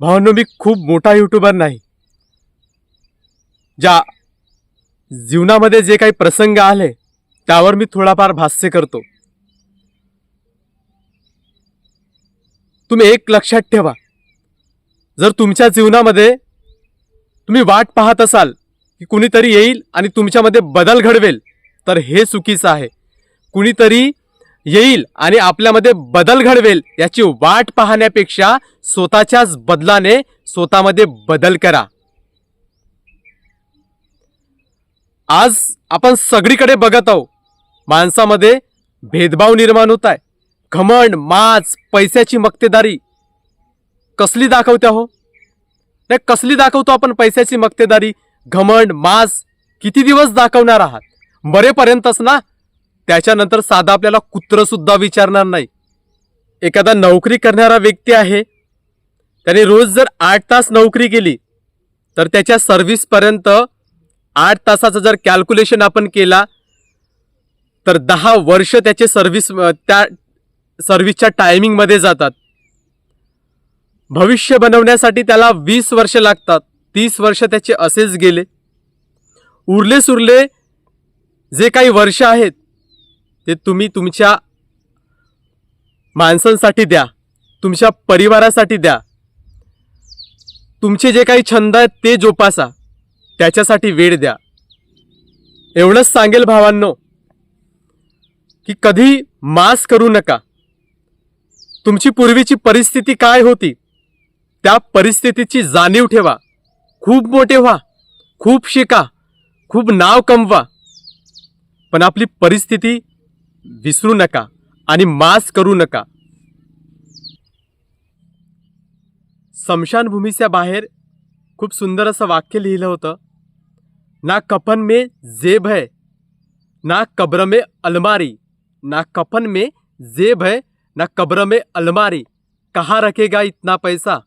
भावांनो मी खूप मोठा यूट्यूबर नाही. ज्या जीवनामध्ये जे काही प्रसंग आले त्यावर मी थोडाफार भाष्य करतो. तुम्ही एक लक्षात ठेवा. जर तुमच्या जीवनामध्ये तुम्ही वाट पाहत असाल की कुणीतरी येईल आणि तुमच्यामध्ये बदल घडवेल तर हे चुकीचं आहे. कुणीतरी येईल आणि आपल्यामध्ये बदल घडवेल याची वाट पाहण्यापेक्षा स्वतःच्याच बदलाने स्वतःमध्ये बदल करा. आज आपण सगळीकडे बघत आहोत. माणसामध्ये भेदभाव निर्माण होत आहे. घमंड माज पैशाची मक्तेदारी. कसली दाखवते हो? नाही कसली दाखवतो आपण पैशाची मक्तेदारी? घमंड माज किती दिवस दाखवणार आहात? मरेपर्यंतच ना? त्याच्यानंतर साधा आपल्याला कुत्र सुद्धा विचारणार नाही. एखादा नोकरी करणारा व्यक्ती आहे त्याने रोज जर आठ तास नोकरी केली तर त्याच्या सर्व्हिसपर्यंत आठ तासाचं जर कॅल्क्युलेशन आपण केला तर दहा वर्ष त्याचे सर्व्हिस त्या सर्व्हिसच्या टायमिंगमध्ये जातात. भविष्य बनवण्यासाठी त्याला वीस वर्ष लागतात. तीस वर्ष त्याचे असेच गेले. उरले सुरले जे काही वर्ष आहेत ते तुम्ही तुमच्या माणसांसाठी द्या तुमच्या परिवारासाठी द्या. तुमचे जे काही छंद आहेत ते जोपासा. त्याच्यासाठी वेळ द्या. एवढंच सांगेल भावांनो की कधी मास करू नका. तुमची पूर्वीची परिस्थिती काय होती त्या परिस्थितीची जाणीव ठेवा. खूप मोठे व्हा खूप शिका खूप नाव कमवा. पण आपली परिस्थिती विसरू नका आणि मास करू नका. स्मशानभूमीच्या बाहर खूब सुंदर अस वाक्य लिखल होतं. ना कफन में जेब है, ना कब्र में अलमारी, ना कफन में जेब है, ना कब्र में अलमारी. कहाँ रखेगा इतना पैसा?